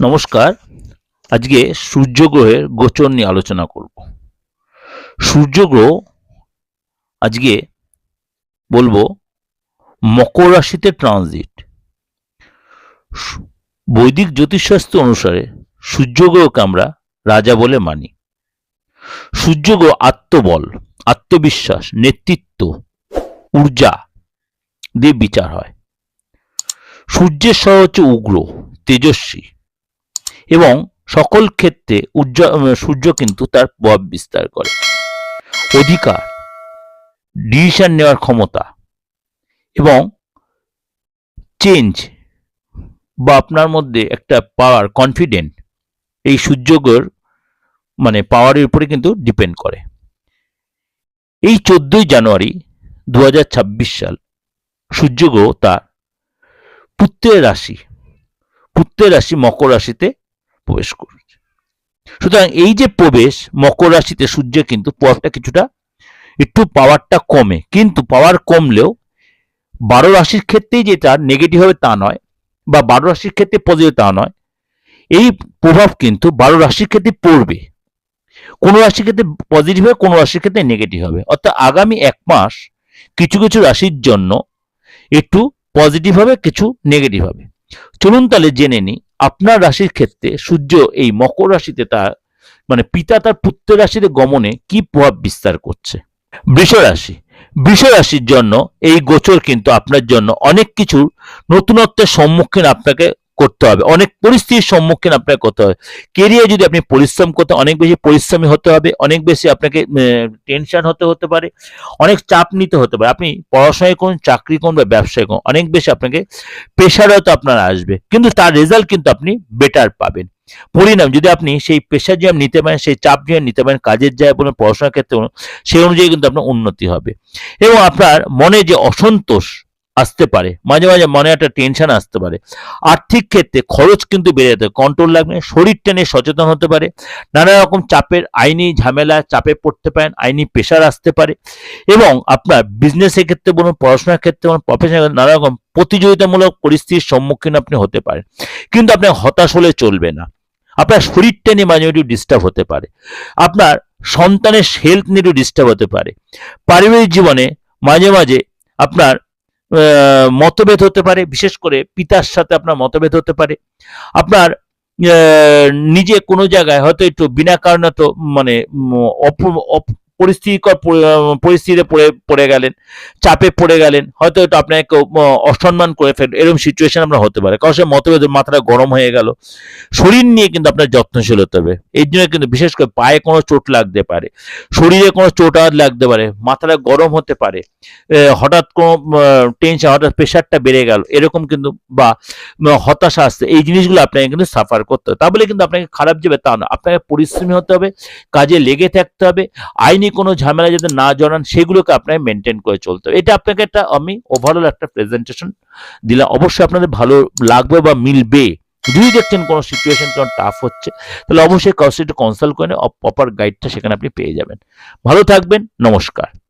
নমস্কার। আজকে সূর্যগ্রহের গোচর নিয়ে আলোচনা করব। সূর্যগ্রহ আজকে বলব মকর রাশিতে ট্রানজিট বৈদিক জ্যোতিষশাস্ত্র অনুসারে সূর্যগ্রহকে আমরা রাজা বলে মানি। সূর্যগ্রহ আত্মবল, আত্মবিশ্বাস, নেতৃত্ব, ঊর্জা দিয়ে বিচার হয়। সূর্যের সহ হচ্ছে উগ্র, তেজস্বী। এবং সকল ক্ষেত্রে উম, সূর্য কিন্তু তার প্রভাব বিস্তার করে। অধিকার ডিসিশন নেওয়ার ক্ষমতা এবং চেঞ্জ বা আপনার মধ্যে একটা পাওয়ার কনফিডেন্ট এই সূর্যগ্রহের মানে পাওয়ারের উপরে কিন্তু ডিপেন্ড করে। এই চোদ্দই জানুয়ারি দু হাজার ছাব্বিশ সাল সূর্যগ্রহ তার পুত্রের রাশি পুত্রের রাশি মকর রাশিতে প্রবেশ করছে। সুতরাং এই যে প্রবেশ, মকর রাশিতে সূর্য কিন্তু প্রভাবটা কিছুটা একটু পাওয়ারটা কমে। কিন্তু পাওয়ার কমলেও বারো রাশির ক্ষেত্রেই যে তার নেগেটিভ হবে তা নয় বা বারো রাশির ক্ষেত্রে পজিটিভ তা নয়, এই প্রভাব কিন্তু বারো রাশির ক্ষেত্রে পড়বে। কোনো রাশির ক্ষেত্রে পজিটিভ হবে, কোনো রাশির ক্ষেত্রে নেগেটিভ হবে। অর্থাৎ আগামী এক মাস কিছু কিছু রাশির জন্য একটু পজিটিভ হবে, কিছু নেগেটিভ হবে। চলুন তাহলে জেনে নিই আপনার রাশির ক্ষেত্রে সূর্য এই মকর রাশিতে তার মানে পিতা তার পুত্র রাশির গমনে কি প্রভাব বিস্তার করছে? বৃষ রাশি। বৃষ রাশির জন্য এই গোচর কিন্তু আপনার জন্য অনেক কিছু নতুনত্বের সম্মুখীন আপনাকে করতে হবে। অনেক পরিস্থিতির সম্মুখীন আপনাকে করতে হবে। কেরিয়ার যদি আপনি পরিশ্রম করতে অনেক বেশি পরিশ্রমী হতে হবে, অনেক বেশি আপনাকে টেনশন হতে হতে পারে, অনেক চাপ নিতে হতে পারে। আপনি পড়াশোনায় করুন, চাকরি করুন বা ব্যবসায় করুন, অনেক বেশি আপনাকে প্রেশার হয়তো আপনার আসবে। কিন্তু তার রেজাল্ট কিন্তু আপনি বেটার পাবেন। পরিণাম, যদি আপনি সেই প্রেশার যেমন নিতে পারেন, সেই চাপ যেমন নিতে পারেন, কাজের জায়গায় বলুন পড়াশোনার ক্ষেত্রে সেই অনুযায়ী কিন্তু আপনার উন্নতি হবে। এবং আপনার মনে যে অসন্তোষ আসতে পারে। মাঝে মাঝে মনে একটা টেনশন আসতে পারে। আর্থিক ক্ষেত্রে খরচ কিন্তু বেড়ে যেতে কন্ট্রোল লাগবে। শরীরটা নিয়ে সচেতন হতে পারে। নানা রকম চাপের, আইনি ঝামেলা, চাপে পড়তে পারেন, আইনি প্রেশার আসতে পারে। এবং আপনার বিজনেসের ক্ষেত্রে বলুন, পড়াশোনার ক্ষেত্রে বলুন প্রফেশনাল নানা রকম প্রতিযোগিতামূলক পরিস্থিতির সম্মুখীন আপনি হতে পারেন। কিন্তু আপনি হতাশ হলে চলবে না। আপনার শরীরটা নিয়ে মাঝে মাঝে ডিস্টার্ব হতে পারে। আপনার সন্তানের হেলথ নিয়ে একটু ডিস্টার্ব হতে পারে। পারিবারিক জীবনে মাঝে মাঝে আপনার মতভেদ হতে পারে, বিশেষ করে পিতার সাথে আপনার মতভেদ হতে পারে। আপনার নিজে কোনো জায়গায় হয়তো একটু বিনা কারণে তো মানে পরিস্থিতিকর পরিস্থিতিতে পড়ে পড়ে গেলেন, চাপে পড়ে গেলেন, হয়তো একটু আপনাকে অসম্মান করে ফেলল এরকম সিচুয়েশন আপনার হতে পারে। কারণ সে মতভেদ মাথাটা গরম হয়ে গেল। শরীর নিয়ে কিন্তু আপনার যত্নশীল হতে হবে। এই জন্য কিন্তু বিশেষ করে পায়ে কোনো চোট লাগতে পারে। শরীরে কোনো চোট লাগতে পারে। মাথাটা গরম হতে পারে। হঠাৎ কোনো টেনশন হঠাৎ প্রেশারটা বেড়ে গেল। এরকম কিন্তু বা হতাশা আসছে। এই জিনিসগুলো আপনাকে কিন্তু সাফার করতে হবে। তা বলে কিন্তু আপনাকে খারাপ যাবে তা না। আপনাকে পরিশ্রমী হতে হবে। কাজে লেগে থাকতে হবে। আইনি কোনো ঝামেলা যাতে না জড়ান, সেগুলোকে আপনাকে মেনটেন করে চলতে এটা আপনাকে একটা, আমি ওভারঅল একটা প্রেজেন্টেশন দিলাম। অবশ্যই আপনাদের ভালো লাগবে বা মিলবে। যদি দেখছেন কোনো সিচুয়েশন কোনো টাফ হচ্ছে, তাহলে অবশ্যই কাউকে কনসাল্ট করে প্রপার গাইডটা সেখানে আপনি পেয়ে যাবেন। ভালো থাকবেন, নমস্কার।